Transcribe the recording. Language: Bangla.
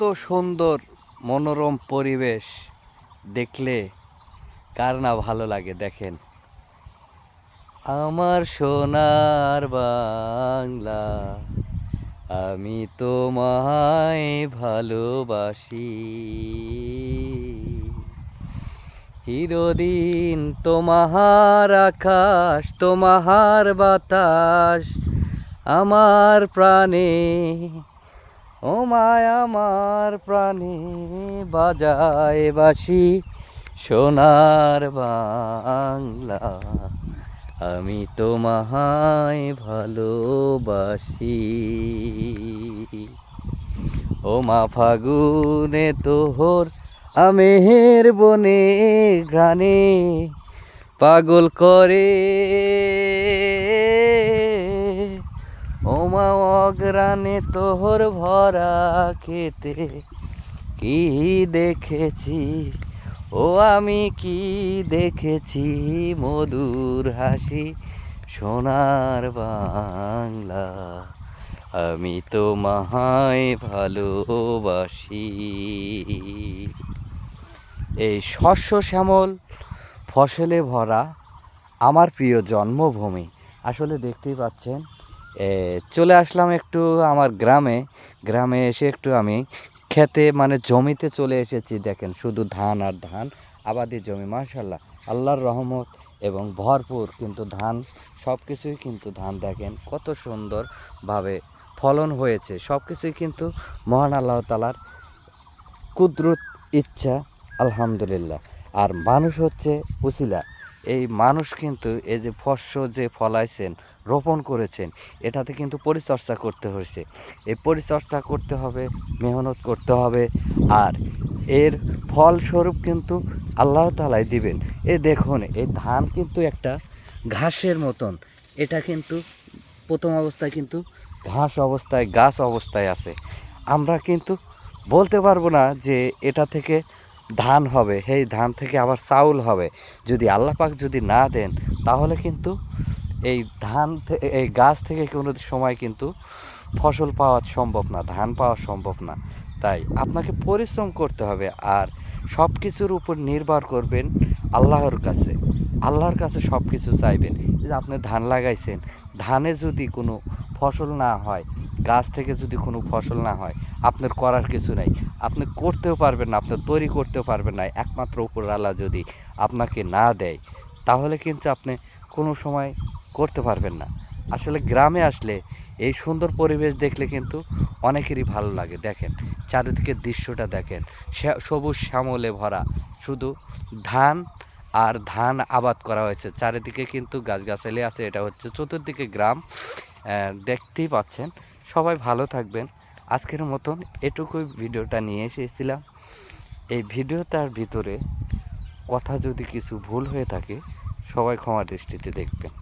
এত সুন্দর মনোরম পরিবেশ দেখলে কার না ভালো লাগে দেখেন। আমার সোনার বাংলা, আমি তোমায় ভালোবাসি। চিরদিন তোমার আকাশ তোমার বাতাস, আমার প্রাণে ও মায় আমার প্রাণে বাজায় বাসি সোনার বাংলা। আমি তো তোমায় ভালোবাসি। ও মা ফাগুনে তোহর আমের বনে ঘ্রাণে পাগল করে ও মা অগ্রাণে তোহর ভরা খেতে কি দেখেছি? ও আমি কি দেখেছি? মধুর হাসি, সোনার বাংলা। আমি তো মাহায় ভালোবাসি। এই শস্য শ্যামল ফসলে ভরা আমার প্রিয় জন্মভূমি। আসলে দেখতেই পাচ্ছেন চলে আসলাম একটু আমার গ্রামে। গ্রামে এসে একটু আমি খেতে মানে জমিতে চলে এসেছি, দেখেন শুধু ধান আর ধান, আবাদি জমি মাশাল্লাহ আল্লাহর রহমত এবং ভরপুর কিন্তু ধান সব কিছুই কিন্তু ধান, দেখেন কত সুন্দরভাবে ফলন হয়েছে। সব কিছুই কিন্তু মহান আল্লাহ তালার কুদরত, ইচ্ছা, আলহামদুলিল্লাহ। আর মানুষ হচ্ছে উসিলা এই মানুষ কিন্তু এই যে ফস্য যে ফলাইছেন রোপণ করেছেন। এটাতে কিন্তু পরিচর্যা করতে হয়েছে। এই পরিচর্যা করতে হবে, মেহনত করতে হবে। আর এর ফলস্বরূপ কিন্তু আল্লাহ তালাই দিবেন। এ দেখুন, এই ধান কিন্তু একটা ঘাসের মতন। এটা কিন্তু প্রথম অবস্থায় কিন্তু ঘাস অবস্থায়, গাছ অবস্থায় আছে। আমরা কিন্তু বলতে পারব না যে এটা থেকে ধান হবে। সেই ধান থেকে আবার চাউল হবে। যদি আল্লাহ পাক যদি না দেন, তাহলে কিন্তু এই ধান এই গাছ থেকে কোনো সময় কিন্তু ফসল পাওয়া সম্ভব না, ধান পাওয়া সম্ভব না। তাই আপনাকে পরিশ্রম করতে হবে আর সব কিছুর উপর নির্ভর করবেন আল্লাহর কাছে। আল্লাহর কাছে সব কিছু চাইবেন যে আপনি ধান লাগাইছেন, ধানে যদি কোনো ফসল না হয়, গাছ থেকে যদি কোনো ফসল না হয়, আপনার করার কিছু নাই। আপনি করতেও পারবেন না, আপনি তৈরি করতেও পারবেন না। একমাত্র উপর আল্লাহ যদি আপনাকে না দেয়, তাহলে কিন্তু আপনি কোনো সময় করতে পারবেন না। আসলে গ্রামে আসলে এই সুন্দর পরিবেশ দেখলে কিন্তু অনেকেরই ভালো লাগে। দেখেন চারিদিকের দৃশ্যটা দেখেন সবুজ শ্যামলে ভরা। শুধু ধান আর ধান আবাদ করা হয়েছে। চারিদিকে কিন্তু গাছগাছালি আছে। এটা হচ্ছে চতুর্দিকে গ্রাম। দেখতেই পাচ্ছেন। সবাই ভালো থাকবেন। আজকের মতন এটুকুই ভিডিওটা নিয়ে এসেছিলাম। এই ভিডিওটার ভিতরে কথা যদি কিছু ভুল হয়ে থাকে, সবাই ক্ষমা দৃষ্টিতে দেখবেন।